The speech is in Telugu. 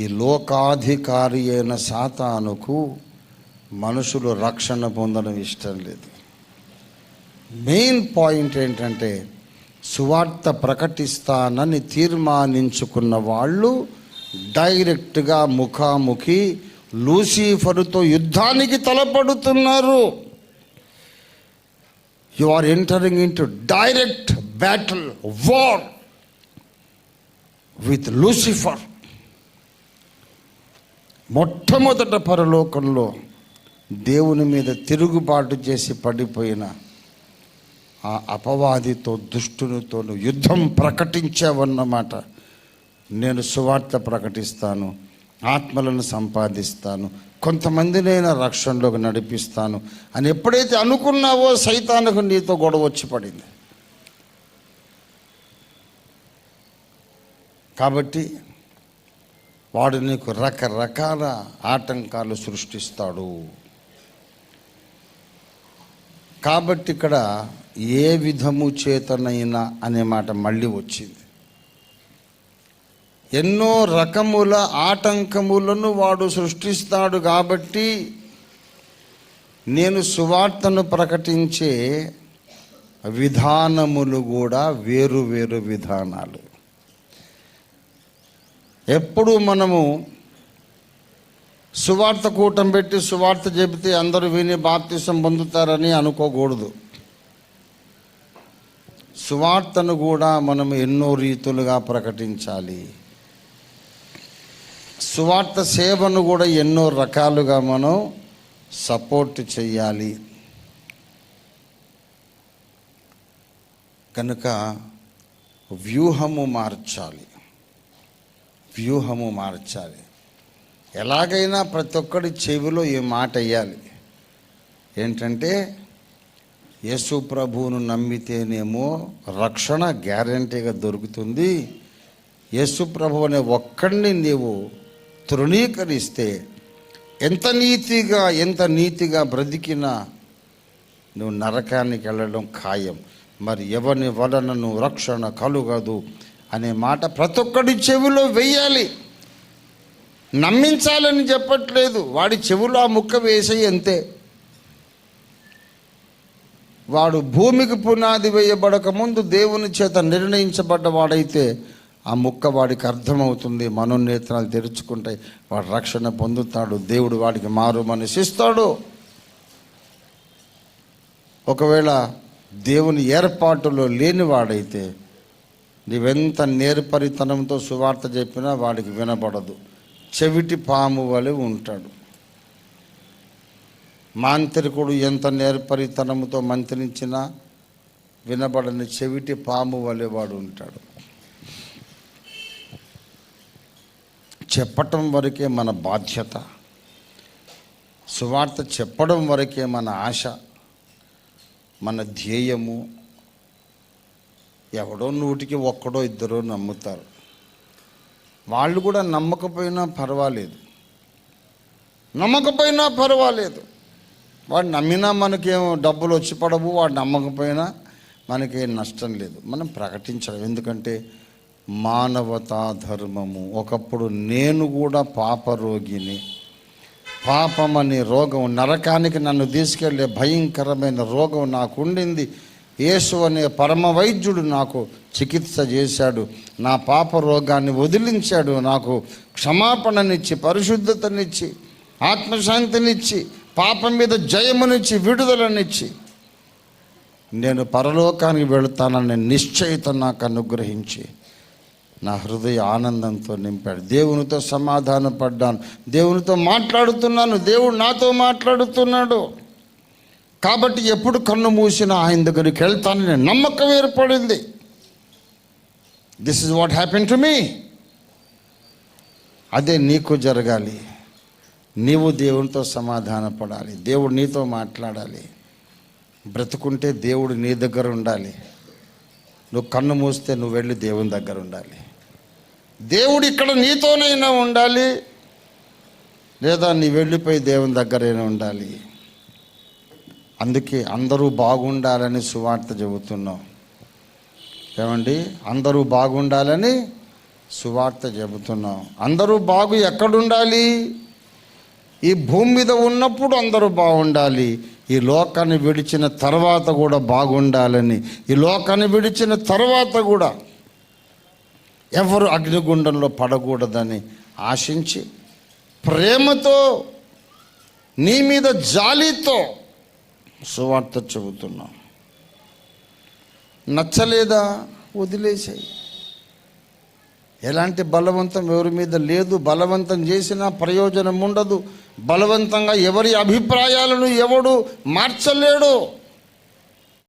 ఈ లోకాధికారి అయిన సాతానుకు మనుషులు రక్షణ పొందడం ఇష్టం లేదు. మెయిన్ పాయింట్ ఏంటంటే సువార్త ప్రకటిస్తానని తీర్మానించుకున్న వాళ్ళు డైరెక్ట్గా ముఖాముఖి లూసిఫరుతో యుద్ధానికి తలపడుతున్నారు. You are entering in to direct battle war with Lucifer మొట్టమొదట పరలోకంలో దేవుని మీద తిరుగుబాటు చేసి పడిపోయిన ఆ అపవాదితో దుష్టునితో యుద్ధం ప్రకటించావన్నమాట. నేను సువార్త ప్రకటిస్తాను ఆత్మలను సంపాదిస్తాను కొంతమందినైనా రక్షణలోకి నడిపిస్తాను అని ఎప్పుడైతే అనుకున్నావో సైతానికి నీతో గొడవ వచ్చి పడింది. కాబట్టి వాడు నీకు రకరకాల ఆటంకాలు సృష్టిస్తాడు. కాబట్టి ఇక్కడ ఏ విధము చేతనైనా అనే మాట మళ్ళీ వచ్చింది. ఎన్నో రకముల ఆటంకములను వాడు సృష్టిస్తాడు కాబట్టి నేను సువార్తను ప్రకటించే విధానములు కూడా వేరు వేరు విధానాలు. ఎప్పుడు మనము సువార్త కూటం పెట్టి సువార్త చెబితే అందరూ విని బాప్తిసం పొందుతారని అనుకోకూడదు. సువార్తను కూడా మనం ఎన్నో రీతులుగా ప్రకటించాలి. సువార్త సేవను కూడా ఎన్నో రకాలుగా మనం సపోర్ట్ చేయాలి కనుక వ్యూహము మార్చాలి. వ్యూహము మార్చాలి. ఎలాగైనా ప్రతి ఒక్కడి చెవిలో ఈ మాట వేయాలి ఏంటంటే యేసు ప్రభువును నమ్మితేనేమో రక్షణ గ్యారంటీగా దొరుకుతుంది. యేసు ప్రభు అనే ఒక్కడిని నీవు తృణీకరిస్తే ఎంత నీతిగా ఎంత నీతిగా బ్రతికినా నువ్వు నరకానికి వెళ్ళడం ఖాయం. మరి ఎవరిని వలన నువ్వు రక్షణ కలుగదు? అనే మాట ప్రతి ఒక్కడి చెవిలో వెయ్యాలి నమ్మించాలని చెప్పట్లేదు. వాడి చెవిలో ఆ ముక్క వేసే అంతే. వాడు భూమికి పునాది వేయబడక ముందు దేవుని చేత నిర్ణయించబడ్డ వాడైతే ఆ ముక్క వాడికి అర్థమవుతుంది. మనోనేత్రాలు తెరుచుకుంటాయి. వాడు రక్షణ పొందుతాడు. దేవుడు వాడికి మారు మనసిస్తాడు. ఒకవేళ దేవుని ఏర్పాటులో లేనివాడైతే నీవెంత నేర్పరితనంతో సువార్త చెప్పినా వాడికి వినబడదు. చెవిటి పాము వలె ఉంటాడు. మాంత్రికుడు ఎంత నేర్పరితనంతో మంత్రించినా వినబడని చెవిటి పాము వలె వాడు ఉంటాడు. చెప్పటం వరకే మన బాధ్యత. సువార్త చెప్పడం వరకే మన ఆశ మన ధ్యేయము ఎవడో నూటికి ఒక్కడో ఇద్దరో నమ్ముతారు. వాళ్ళు కూడా నమ్మకపోయినా పర్వాలేదు. నమ్మకపోయినా పర్వాలేదు. వాడు నమ్మినా మనకేం డబ్బులు వచ్చి పడవు వాడు నమ్మకపోయినా మనకేం నష్టం లేదు. మనం ప్రకటించడం ఎందుకంటే మానవతా ధర్మము. ఒకప్పుడు నేను కూడా పాపరోగిని. పాపం అనే రోగం నరకానికి నన్ను తీసుకెళ్ళే భయంకరమైన రోగం నాకు ఉండింది. యేసు అనే పరమ వైద్యుడు నాకు చికిత్స చేశాడు. నా పాప రోగాన్ని వదిలించాడు. నాకు క్షమాపణనిచ్చి పరిశుద్ధతనిచ్చి ఆత్మశాంతినిచ్చి పాపం మీద జయమునిచ్చి విడుదలనిచ్చి నేను పరలోకానికి వెళుతానని నిశ్చయిత నాకు అనుగ్రహించి నా హృదయ ఆనందంతో నింపాడు. దేవునితో సమాధాన పడ్డాను దేవునితో మాట్లాడుతున్నాను. దేవుడు నాతో మాట్లాడుతున్నాడు. కాబట్టి ఎప్పుడు కన్ను మూసినా ఆయన దగ్గరికి వెళ్తానని నమ్మకం ఏర్పడింది. This is what happen to me అదే నీకు జరగాలి. నీవు దేవునితో సమాధాన పడాలి దేవుడు నీతో మాట్లాడాలి. బ్రతుకుంటే దేవుడు నీ దగ్గర ఉండాలి. నువ్వు కన్ను మూస్తే నువ్వు వెళ్ళి దేవుని దగ్గర ఉండాలి. దేవుడు ఇక్కడ నీతోనైనా ఉండాలి. లేదా నీ వెళ్ళిపోయి దేవుని దగ్గరైనా ఉండాలి. అందుకే అందరూ బాగుండాలని సువార్త చెబుతున్నాం. ఏమండి? అందరూ బాగుండాలని సువార్త చెబుతున్నాం. అందరూ బాగు ఎక్కడుండాలి? ఈ భూమి మీద ఉన్నప్పుడు అందరూ బాగుండాలి. ఈ లోకాన్ని విడిచిన తర్వాత కూడా బాగుండాలని. ఈ లోకాన్ని విడిచిన తర్వాత కూడా ఎవరు అగ్నిగుండంలో పడకూడదని ఆశించి ప్రేమతో నీ మీద జాలితో సువార్త చెబుతున్నాం. నచ్చలేదా? వదిలేసాయి. ఎలాంటి బలవంతం ఎవరి మీద లేదు. బలవంతం చేసినా ప్రయోజనం ఉండదు. బలవంతంగా ఎవరి అభిప్రాయాలను ఎవడు మార్చలేడు.